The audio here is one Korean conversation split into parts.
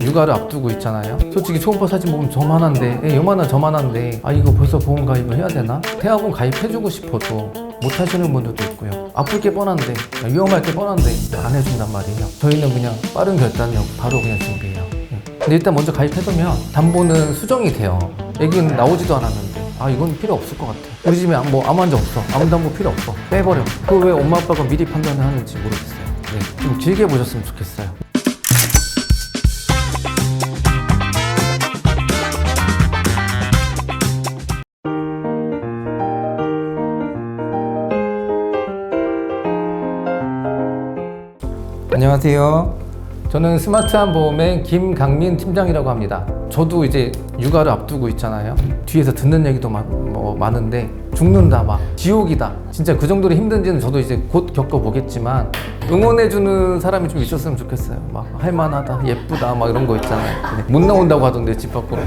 육아를 앞두고 있잖아요. 솔직히 초음파 사진 보면 저만한데, 예, 요만한 저만한데, 아 이거 벌써 보험 가입을 해야 되나? 태아보험 가입해주고 싶어도 못 하시는 분들도 있고요. 아플 게 뻔한데, 위험할 게 뻔한데 안 해준단 말이에요. 저희는 그냥 빠른 결단력 바로 그냥 준비해요. 예. 근데 일단 먼저 가입해두면 담보는 수정이 돼요. 애기는 나오지도 않았는데, 아 이건 필요 없을 것 같아. 우리 집에 뭐 아무 환자 없어. 아무 담보 필요 없어. 빼버려. 그거 왜 엄마 아빠가 미리 판단을 하는지 모르겠어요. 네, 좀 길게 보셨으면 좋겠어요. 안녕하세요. 저는 스마트한 보험의 김강민 팀장이라고 합니다. 저도 이제 육아를 앞두고 있잖아요. 뒤에서 듣는 얘기도 많, 뭐 많은데 죽는다 막 지옥이다. 진짜 그 정도로 힘든지는 저도 이제 곧 겪어보겠지만 응원해주는 사람이 좀 있었으면 좋겠어요. 막 할만하다, 예쁘다 막 이런 거 있잖아요. 근데 못 나온다고 하던데 집 밖으로.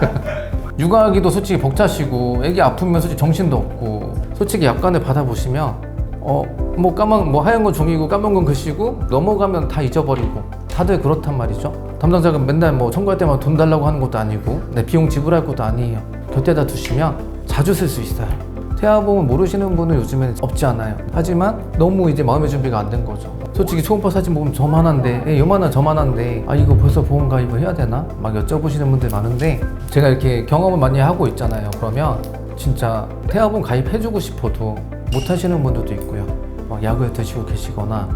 육아하기도 솔직히 벅차시고 애기 아프면 솔직히 정신도 없고 솔직히 약관을 받아보시면 어 뭐 까만 뭐 하얀 건 종이고 까만 건 글씨고 넘어가면 다 잊어버리고. 다들 그렇단 말이죠. 담당자가 맨날 뭐 청구할 때마다 돈 달라고 하는 것도 아니고 내 비용 지불할 것도 아니에요. 곁에다 두시면 자주 쓸 수 있어요. 태아보험 모르시는 분은 요즘에는 없지 않아요. 하지만 너무 이제 마음의 준비가 안 된 거죠. 솔직히 초음파 사진 보면 저만한데 예, 요만한 저만한데 아 이거 벌써 보험 가입을 해야 되나? 막 여쭤보시는 분들 많은데 제가 이렇게 경험을 많이 하고 있잖아요. 그러면 진짜 태아보험 가입해주고 싶어도 못 하시는 분들도 있고요 막 약을 드시고 계시거나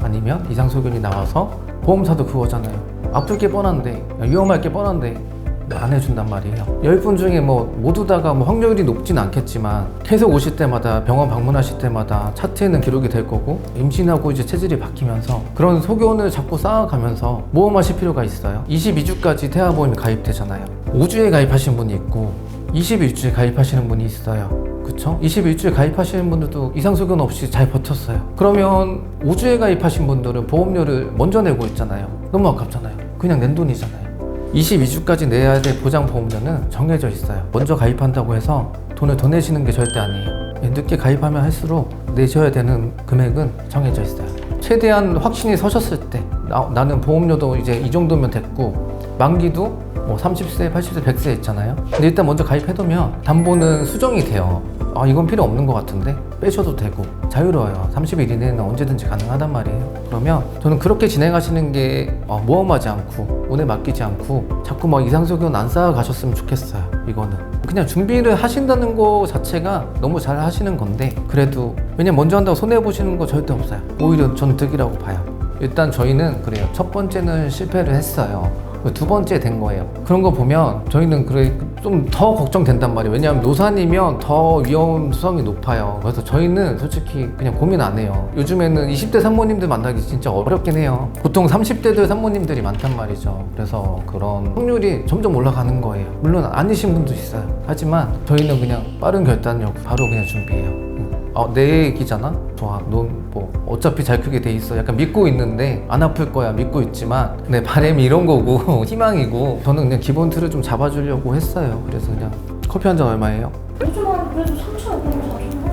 아니면 이상소견이 나와서 보험사도 그거잖아요 아플 게 뻔한데 위험할 게 뻔한데 안 해준단 말이에요. 10분 중에 뭐 모두 다가 뭐 확률이 높진 않겠지만 계속 오실 때마다 병원 방문하실 때마다 차트에는 기록이 될 거고 임신하고 이제 체질이 바뀌면서 그런 소견을 자꾸 쌓아가면서 모험하실 필요가 있어요. 22주까지 태아보험이 가입되잖아요. 5주에 가입하신 분이 있고 21주에 가입하시는 분이 있어요. 그쵸? 21주에 가입하시는 분들도 이상소견 없이 잘 버텼어요. 그러면 5주에 가입하신 분들은 보험료를 먼저 내고 있잖아요. 너무 아깝잖아요. 그냥 낸 돈이잖아요. 22주까지 내야 될 보장 보험료는 정해져 있어요. 먼저 가입한다고 해서 돈을 더 내시는 게 절대 아니에요. 예, 늦게 가입하면 할수록 내셔야 되는 금액은 정해져 있어요. 최대한 확신이 서셨을 때 나, 는 보험료도 이제 이 정도면 됐고 만기도 뭐 30세, 80세, 100세 있잖아요. 근데 일단 먼저 가입해두면 담보는 수정이 돼요. 아 이건 필요 없는 것 같은데? 빼셔도 되고. 자유로워요. 30일 이내는 언제든지 가능하단 말이에요. 그러면 저는 그렇게 진행하시는 게 어, 모험하지 않고 운에 맡기지 않고 자꾸 막 이상소견 안 쌓아 가셨으면 좋겠어요 이거는. 그냥 준비를 하신다는 거 자체가 너무 잘 하시는 건데 그래도 왜냐면 먼저 한다고 손해 보시는 거 절대 없어요. 오히려 전 득이라고 봐요. 일단 저희는 그래요. 첫 번째는 실패를 했어요. 두 번째 된 거예요. 그런 거 보면 저희는 그래 좀 더 걱정된단 말이에요. 왜냐하면 노산이면 더 위험성이 높아요. 그래서 저희는 솔직히 그냥 고민 안 해요. 요즘에는 20대 산모님들 만나기 진짜 어렵긴 해요. 보통 30대들 산모님들이 많단 말이죠. 그래서 그런 확률이 점점 올라가는 거예요. 물론 아니신 분도 있어요. 하지만 저희는 그냥 빠른 결단력 바로 그냥 준비해요. 어, 내 얘기잖아? 좋아. 넌 뭐 어차피 잘 크게 돼 있어. 약간 믿고 있는데 안 아플 거야. 믿고 있지만 내 바람이 이런 거고 희망이고 저는 그냥 기본 틀을 좀 잡아주려고 했어요. 그래서 그냥 커피 한 잔 얼마예요? 요즘은 그래도 3,500원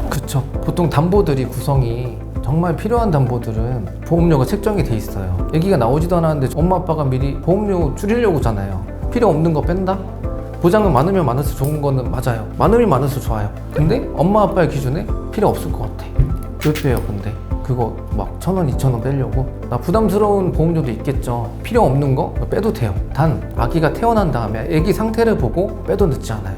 4,000원 그쵸. 보통 담보들이 구성이 정말 필요한 담보들은 보험료가 책정이 돼 있어요. 얘기가 나오지도 않았는데 엄마 아빠가 미리 보험료 줄이려고잖아요. 필요 없는 거 뺀다? 보장은 많으면 많을수록 좋은 거는 맞아요. 많으면 많을수록 좋아요. 근데 엄마 아빠의 기준에 필요 없을 것 같아. 몇 배요, 근데? 그거 막 천 원, 이천 원 빼려고? 나 부담스러운 보험료도 있겠죠. 필요 없는 거 빼도 돼요. 단 아기가 태어난 다음에 아기 상태를 보고 빼도 늦지 않아요.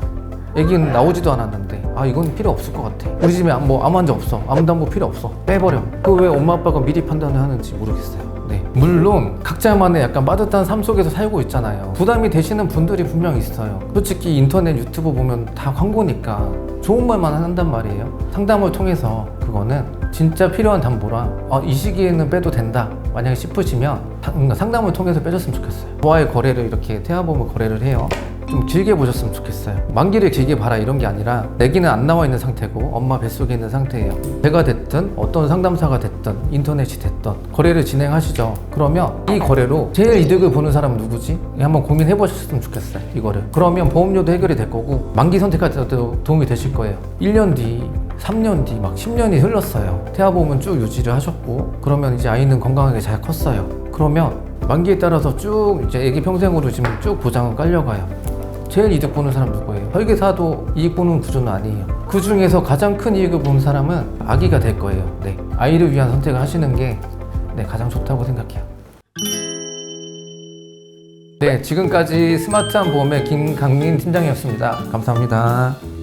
애기는 나오지도 않았는데 아 이건 필요 없을 것 같아 우리 집에 뭐 아무 환자 없어 아무 담보 필요 없어 빼버려 그거 왜 엄마 아빠가 미리 판단을 하는지 모르겠어요 네. 물론 각자만의 약간 빠듯한 삶 속에서 살고 있잖아요. 부담이 되시는 분들이 분명 있어요. 솔직히 인터넷 유튜브 보면 다 광고니까 좋은 말만 한단 말이에요. 상담을 통해서 그거는 진짜 필요한 담보라 어, 이 시기에는 빼도 된다. 만약에 싶으시면 상담을 통해서 빼줬으면 좋겠어요. 저와의 거래를 이렇게 태아보험을 거래를 해요 좀 길게 보셨으면 좋겠어요. 만기를 길게 봐라 이런 게 아니라 내기는 안 나와 있는 상태고 엄마 뱃속에 있는 상태예요. 제가 됐든 어떤 상담사가 됐든 인터넷이 됐든 거래를 진행하시죠. 그러면 이 거래로 제일 이득을 보는 사람은 누구지? 한번 고민해 보셨으면 좋겠어요. 이거를. 그러면 보험료도 해결이 될 거고 만기 선택할 때도 도움이 되실 거예요. 1년 뒤 3년 뒤 막 10년이 흘렀어요. 태아보험은 쭉 유지를 하셨고 그러면 이제 아이는 건강하게 잘 컸어요. 그러면 만기에 따라서 쭉 이제 애기 평생으로 지금 쭉 보장은 깔려가요. 제일 이득 보는 사람 누구예요? 설계사도 이익 보는 구조는 아니에요. 그 중에서 가장 큰 이익을 보는 사람은 아기가 될 거예요. 네. 아이를 위한 선택을 하시는 게 네, 가장 좋다고 생각해요. 네, 지금까지 스마트한 보험의 김강민 팀장이었습니다. 감사합니다.